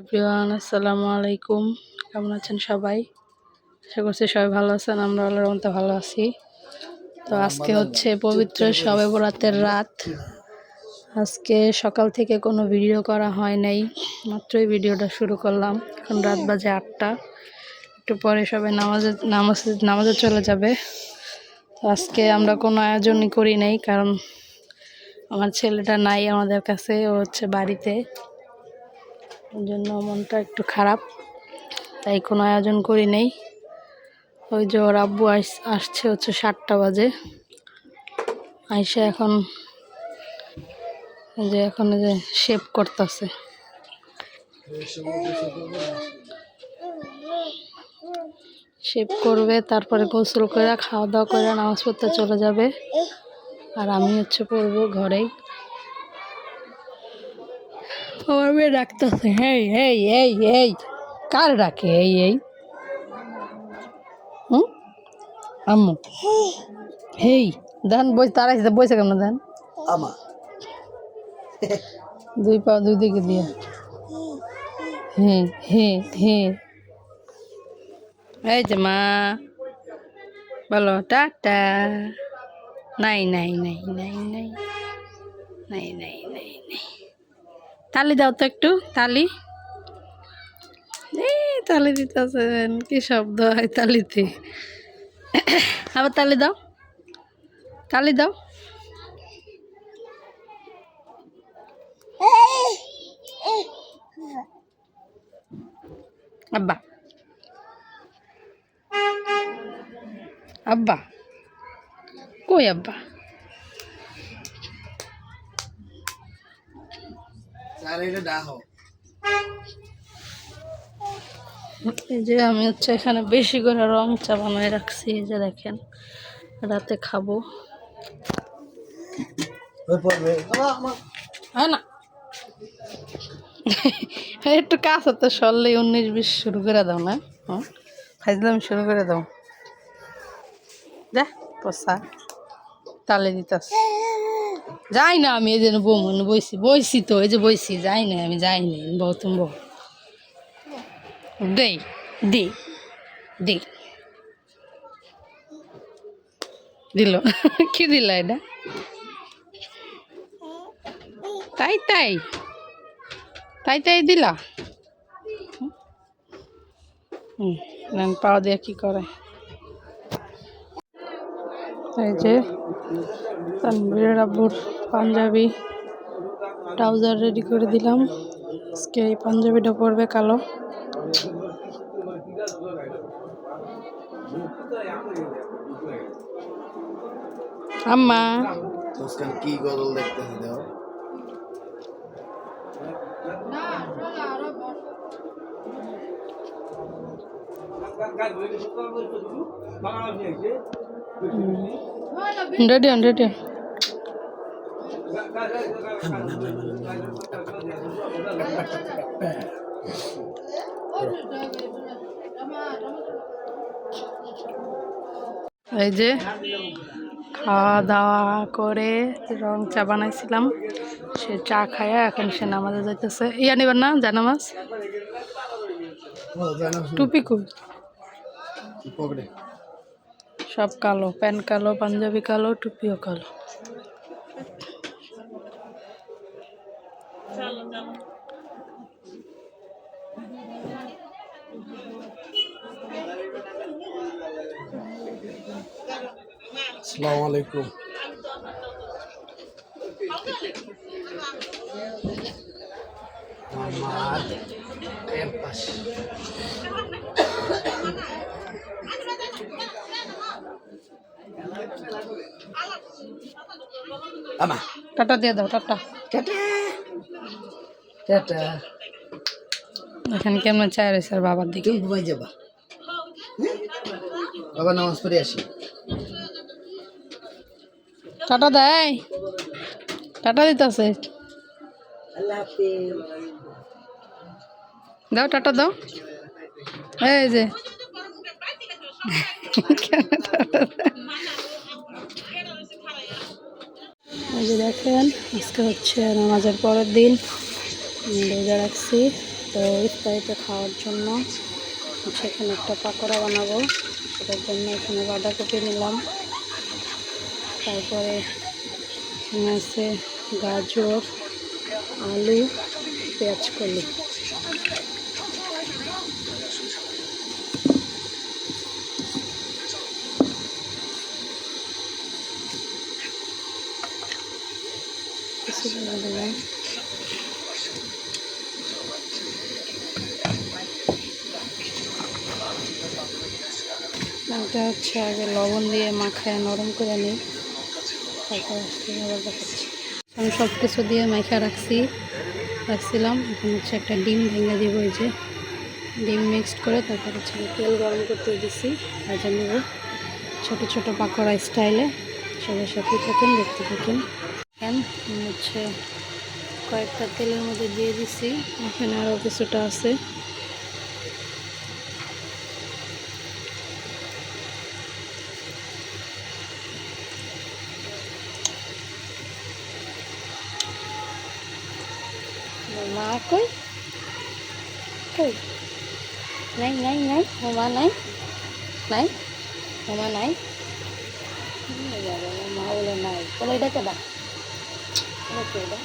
Everyone আসসালামু আলাইকুম। কেমন আছেন সবাই? আশা করছি সবাই ভালো আছেন আমরা আল্লাহর মতো ভালো আছি। তো আজকে হচ্ছে পবিত্র সবে বরাতের রাত। আজকে সকাল থেকে কোনো ভিডিও করা হয় নাই মাত্রই ভিডিওটা শুরু করলাম। এখন রাত বাজে আটটা। একটু পরে সবাই নামাজে নামাজ নামাজে চলে যাবে। তো আজকে আমরা কোনো আয়োজনই করি নাই কারণ আমার ছেলেটা নাই আমাদের কাছে ও হচ্ছে বাড়িতে। ওই জন্য মনটা একটু খারাপ। তাই কোনো আয়োজন করি নেই। ওই যে ওর আব্বু আস- আসছে হচ্ছে সাতটা বাজে। আইসে এখন যে এখন যে শেপ করতেছে। শেপ করবে, তারপরে গোসল করে খাওয়া দাওয়া করে নামাজ পড়তে চলে যাবে। আর আমি হচ্ছে পড়ব ঘরেই। আমার মেয়ে ডাকতেছে হেই হেই এই এই কার ডাকে এই এই হুম? আম্মু। হেই দেন বই তারাইছে বইছে কেমন দেন? আমা। দুই পা দুই দিকে দিয়ে। হ্যাঁ হ্যাঁ হ্যাঁ এই যে মা। বলো টাটা। নাই নাই নাই নাই নাই। নাই নাই নাই নাই। তালি দাও তো একটু তালি। এই তালি দিতেছেন কি শব্দ হয় তালিতে। আবার তালি দাও তালি দাও। আব্বা। আব্বা। কই আব্বা? এটা ডাহ এই যে আমি হচ্ছে এখানে বেশি করে রং চা বানায় রাখছি এই যে দেখেন রাতে খাব। ওই পড়বে। আমা আমা হয় না। একটু কাজ হতো সরলে উনিশ বিশ শুরু করে দাও না হ্যাঁ? ফাইজলাম শুরু করে দাও। যা পসা তালে দিতাস। যাই না আমি, এই যে বমন বইছি বইছি তো, এই যে বইছি, যাই না আমি, যাই না, বউ তুমি বউ। দে দে দে। দিল, কি দিল এটা? তাই তাই তাই তাই দিলা? হুম নেন পাও দিয়ে কি করে? এই যে তানবীরের আব্বুর পাঞ্জাবি ট্রাউজার রেডি করে দিলাম। আজকে এই পাঞ্জাবিটা পরবে কালো। আম্মা। কি গরল দেখতেছি দাও রেডি হন রেডি এই যে খাওয়া দাওয়া করে রং চা বানাইছিলাম সে চা খায়া এখন সে নামাজে যাইতেছে। ইয়া নিবার না জানামাজ টুপি কই? পকড়ে সব কালো প্যান্ট কালো পাঞ্জাবি কালো টুপিও কালো। আসসালামু আলাইকুম আমার আমা। টাটা দিয়ে দাও টাটা। টাটা। টাটা। এখন কেমন চায় রয়েছে আর বাবার দিকে? ঘুমাই যাবা? বাবা নামাজ পড়ে আসি। টাটা দেয়। টাটা দিতেছে। দাও টাটা দাও। এই যে। কেন টাটা দেয়? এই যে দেখেন, আজকে হচ্ছে নামাজের পরের দিন। রোজা রাখছি। তো ইফতারিতে খাওয়ার জন্য সেখানে একটা পাকোড়া বানাবো। সেটার জন্য এখানে বাঁধাকপি নিলাম। তারপরে এখানে আছে গাজর, আলু পেঁয়াজ কলি দিলাম এটা হচ্ছে আগে লবণ দিয়ে মাখায়, নরম করে নিই। তারপর আবার দেখাচ্ছি। আমি সব কিছু দিয়ে মাখা রাখছি, রাখছিলাম। এখন হচ্ছে একটা ডিম ভেঙে দিব এই যে। ডিম মিক্সড করে তারপর হচ্ছে তেল গরম করতে দিছি, ভাজা নেব। ছোটো ছোটো পাকোড়া স্টাইলে সবার সাথে থাকেন, দেখতে থাকেন। হচ্ছে কয়েকটা তেলের মধ্যে দিয়ে দিছি। এখানে আরও কিছুটা আছে। মা কই? কই? নাই নাই নাই মামা নাই। নাই? মামা নাই? মা বলে নাই। বলে এটা কেডা এটা কেডা